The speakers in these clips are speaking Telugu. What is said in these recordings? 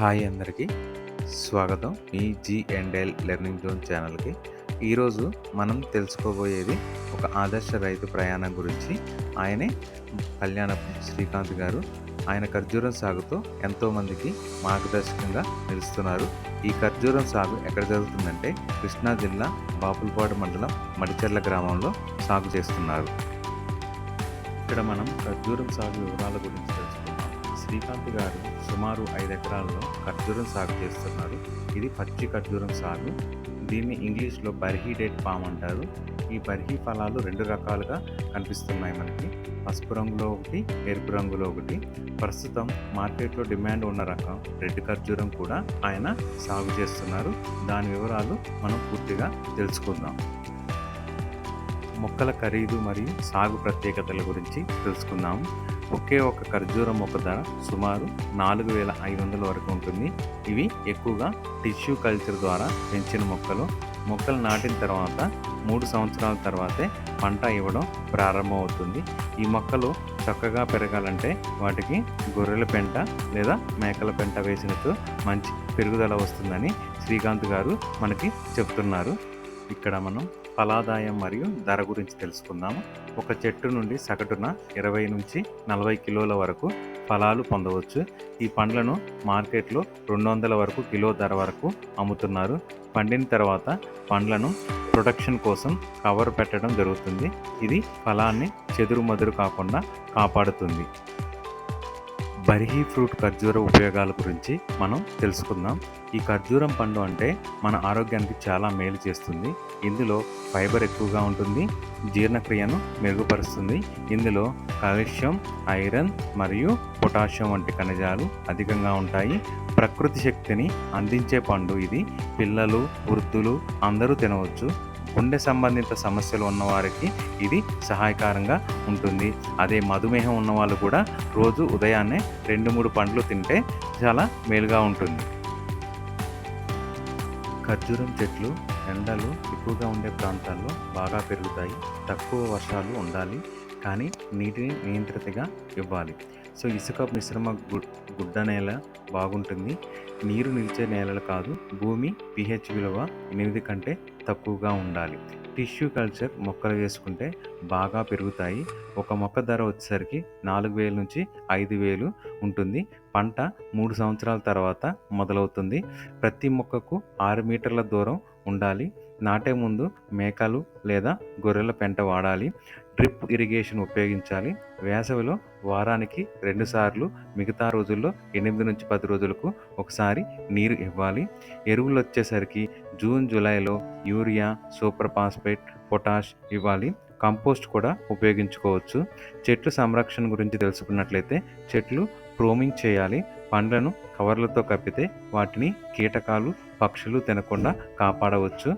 హాయ్ అందరికీ స్వాగతం మీ G and L learning zone ఛానల్కి. ఈరోజు మనం తెలుసుకోబోయేది ఒక ఆదర్శ రైతు ప్రయాణం గురించి. ఆయనే కళ్యాణపు శ్రీకాంత్ గారు. ఆయన ఖర్జూరం సాగుతో ఎంతోమందికి మార్గదర్శకంగా నిలుస్తున్నారు. ఈ ఖర్జూరం సాగు ఎక్కడ జరుగుతుందంటే కృష్ణా జిల్లా బాపులపాడు మండలం మడిచెర్ల గ్రామంలో సాగు చేస్తున్నారు. ఇక్కడ మనం ఖర్జూరం సాగు వివరాల గురించి శ్రీకాంత్ గారు సుమారు ఐదు ఎకరాల్లో ఖర్జూరం సాగు చేస్తున్నారు. ఇది పచ్చి ఖర్జూరం సాగు. దీన్ని ఇంగ్లీష్లో బర్హీ డేట్ పామ్ అంటారు. ఈ బర్హీ ఫలాలు రెండు రకాలుగా కనిపిస్తున్నాయి మనకి. పసుపు రంగులో ఒకటి ఎరుపు రంగులో ఒకటి. ప్రస్తుతం మార్కెట్లో డిమాండ్ ఉన్న రకం రెడ్ ఖర్జూరం కూడా ఆయన సాగు చేస్తున్నారు. దాని వివరాలు మనం పూర్తిగా తెలుసుకుందాం. మొక్కల ఖరీదు మరియు సాగు ప్రత్యేకతల గురించి తెలుసుకుందాము ఒకే ఒక ఖర్జూరం మొక్క ధర సుమారు నాలుగు వేల ఐదు వందల వరకు ఉంటుంది. ఇవి ఎక్కువగా టిష్యూ కల్చర్ ద్వారా పెంచిన మొక్కలు. మొక్కలు నాటిన తర్వాత మూడు సంవత్సరాల తర్వాతే పంట ఇవ్వడం ప్రారంభమవుతుంది. ఈ మొక్కలు చక్కగా పెరగాలంటే వాటికి గొర్రెల పెంట లేదా మేకల పెంట వేసినట్టు మంచి పెరుగుదల వస్తుందని శ్రీకాంత్ గారు మనకి చెప్తున్నారు. ఇక్కడ మనం ఫలాదాయం మరియు ధర గురించి తెలుసుకుందాము. ఒక చెట్టు నుండి సగటున ఇరవై నుంచి నలభై కిలోల వరకు ఫలాలు పొందవచ్చు. ఈ పండ్లను మార్కెట్లో రెండు వందల వరకు కిలో ధర వరకు అమ్ముతున్నారు. పండిన తర్వాత పండ్లను ప్రొటెక్షన్ కోసం కవర్ పెట్టడం జరుగుతుంది. ఇది ఫలాన్ని చెదురుమదురు కాకుండా కాపాడుతుంది. బర్హీ ఫ్రూట్ ఖర్జూర ఉపయోగాల గురించి మనం తెలుసుకుందాం. ఈ ఖర్జూరం పండు అంటే మన ఆరోగ్యానికి చాలా మేలు చేస్తుంది. ఇందులో ఫైబర్ ఎక్కువగా ఉంటుంది. జీర్ణక్రియను మెరుగుపరుస్తుంది. ఇందులో కాల్షియం ఐరన్ మరియు పొటాషియం వంటి ఖనిజాలు అధికంగా ఉంటాయి. ప్రకృతి శక్తిని అందించే పండు ఇది. పిల్లలు వృద్ధులు అందరూ తినవచ్చు. గుండె సంబంధిత సమస్యలు ఉన్నవారికి ఇది సహాయకరంగా ఉంటుంది. అదే మధుమేహం ఉన్న వాళ్ళు కూడా రోజు ఉదయాన్నే రెండు మూడు పండ్లు తింటే చాలా మేలుగా ఉంటుంది. ఖర్జూరం చెట్లు ఎండలు ఎక్కువగా ఉండే ప్రాంతాల్లో బాగా పెరుగుతాయి. తక్కువ వర్షాలు ఉండాలి కానీ నీటిని నియంత్రితగా ఇవ్వాలి. సో ఇసుక మిశ్రమ గుడ్డ నేల బాగుంటుంది. నీరు నిలిచే నేలలు కాదు భూమి పిహెచ్ విలువ ఎనిమిది కంటే తక్కువగా ఉండాలి. టిష్యూ కల్చర్ మొక్కలు వేసుకుంటే బాగా పెరుగుతాయి. ఒక మొక్క ధర వచ్చేసరికి నాలుగు వేల నుంచి ఐదు వేలు ఉంటుంది. పంట మూడు సంవత్సరాల తర్వాత మొదలవుతుంది. ప్రతి మొక్కకు ఆరు మీటర్ల దూరం ఉండాలి. నాటే ముందు మేకలు లేదా గొర్రెల పెంట వాడాలి. డ్రిప్ ఇరిగేషన్ ఉపయోగించాలి. వేసవిలో వారానికి రెండుసార్లు మిగతా రోజుల్లో ఎనిమిది నుంచి పది రోజులకు ఒకసారి నీరు ఇవ్వాలి. ఎరువులు వచ్చేసరికి జూన్ జూలైలో యూరియా సూపర్ ఫాస్ఫేట్ పొటాష్ ఇవ్వాలి. కంపోస్ట్ కూడా ఉపయోగించుకోవచ్చు. చెట్లు సంరక్షణ గురించి తెలుసుకున్నట్లయితే చెట్లు ప్రోమింగ్ చేయాలి. పండ్లను కవర్లతో కప్పితే వాటిని కీటకాలు పక్షులు తినకుండా కాపాడవచ్చు.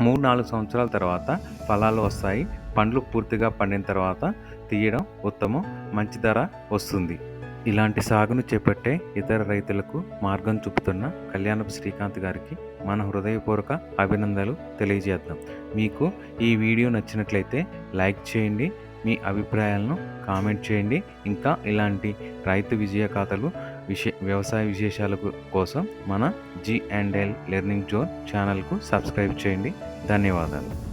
మూడు నాలుగు సంవత్సరాల తర్వాత ఫలాలు వస్తాయి. పండ్లు పూర్తిగా పండిన తర్వాత తీయడం ఉత్తమం. మంచి ధర వస్తుంది. ఇలాంటి సాగును చేపట్టే ఇతర రైతులకు మార్గం చూపుతున్న కళ్యాణపు శ్రీకాంత్ గారికి మన హృదయపూర్వక అభినందనలు తెలియజేద్దాం. మీకు ఈ వీడియో నచ్చినట్లయితే లైక్ చేయండి మీ అభిప్రాయాలను కామెంట్ చేయండి. ఇంకా ఇలాంటి రైతు విజయ కథలు విషయ వ్యవసాయ విశేషాల కోసం మన G and L learning zone ఛానల్కు సబ్స్క్రైబ్ చేయండి. ధన్యవాదాలు.